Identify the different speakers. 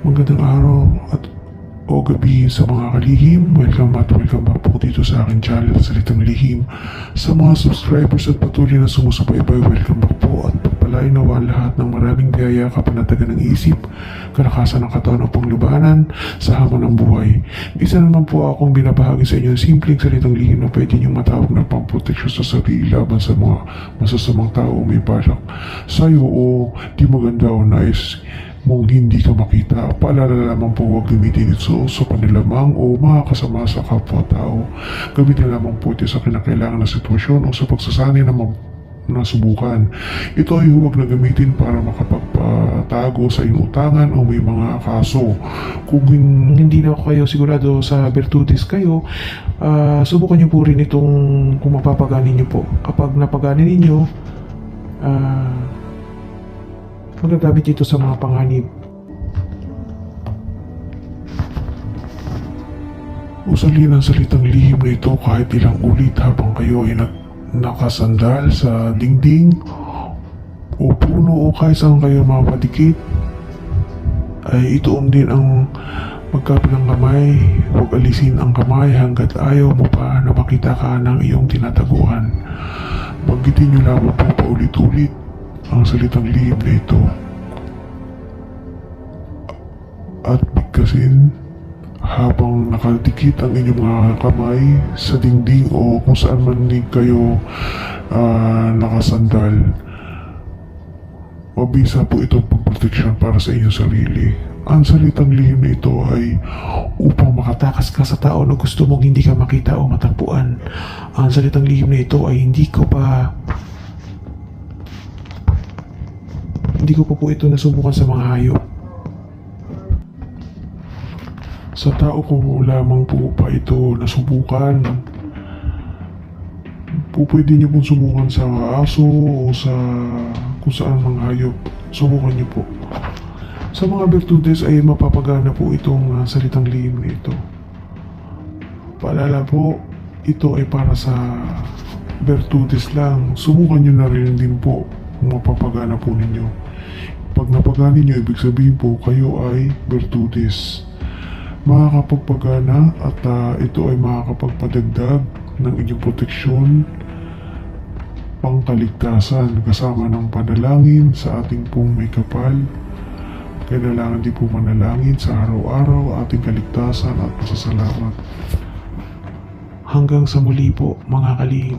Speaker 1: Magandang araw at o gabi sa mga kalihim. Welcome at welcome back po dito sa aking channel, Salitang Lihim. Sa mga subscribers at patuloy na sumusubaybay, welcome back po at pagpalain nawa lahat ng maraming biyaya kapanatagan ng isip, kalakasan ng katawan upang lubanan sa hamon ng buhay. Isa naman po akong binabahagi sa inyo ng simpleng salitang lihim na pwede niyong matawag ng pamproteksyon sa sarili laban sa mga masasamang tao may balak sa'yo o di maganda o nais mong hindi ka makita, paalala lamang po huwag gamitin ito sa panilamang o mga kasama sa kapwa-tao. Gamitin lamang po ito sa kinakailangan na sitwasyon o sa pagsasanay na nasubukan. Ito ay huwag na gamitin para makapagpatago sa iyong utangan o may mga kaso. Kung hin- hindi na kayo sigurado sa virtudes kayo, ah, subukan niyo po rin itong kung mapapaganin niyo po. Kapag napaganin ninyo, ah, magagamit ito sa mga panganib. Usalin ang salitang lihim na ito kahit ilang ulit habang kayo ay nakasandal sa dingding o puno o kahit saan kayo mapadikit ay ituon din ang magkabilang kamay. Huwag alisin ang kamay hanggat ayaw mo pa na makita ka ng iyong tinataguan. Banggitin niyo lamang po paulit-ulit ang salitang lihim na ito at bigkasin habang nakadikit ang inyong mga kamay sa dingding o kung saan man din kayo ah, nakasandal. Mabisa po itong pagproteksyon para sa inyong sarili. Ang salitang lihim na ito ay upang makatakas ka sa tao na gusto mong hindi ka makita o matagpuan. Ang salitang lihim na ito ay hindi ko pa hindi ko pa po ito nasubukan sa mga hayop. Sa tao ko lamang po pa ito nasubukan. Po pwede niyo pong subukan sa aso o sa kung saan mga hayop. Subukan niyo po. Sa mga virtudes ay mapapagana po itong ah, salitang lihim na ito. Paalala po, ito ay para sa virtudes lang. Subukan niyo na rin din po kung mapapagana po ninyo. Pag napagana niyo, ibig sabihin po kayo ay virtudes makakapagpagana at ah, ito ay makakapagpadagdag ng inyong proteksyon pangkaligtasan kasama ng panalangin sa ating pong may kapal. Kailangan din po manalangin sa araw-araw ating kaligtasan at pasasalamat. Hanggang sa muli po mga kalihim.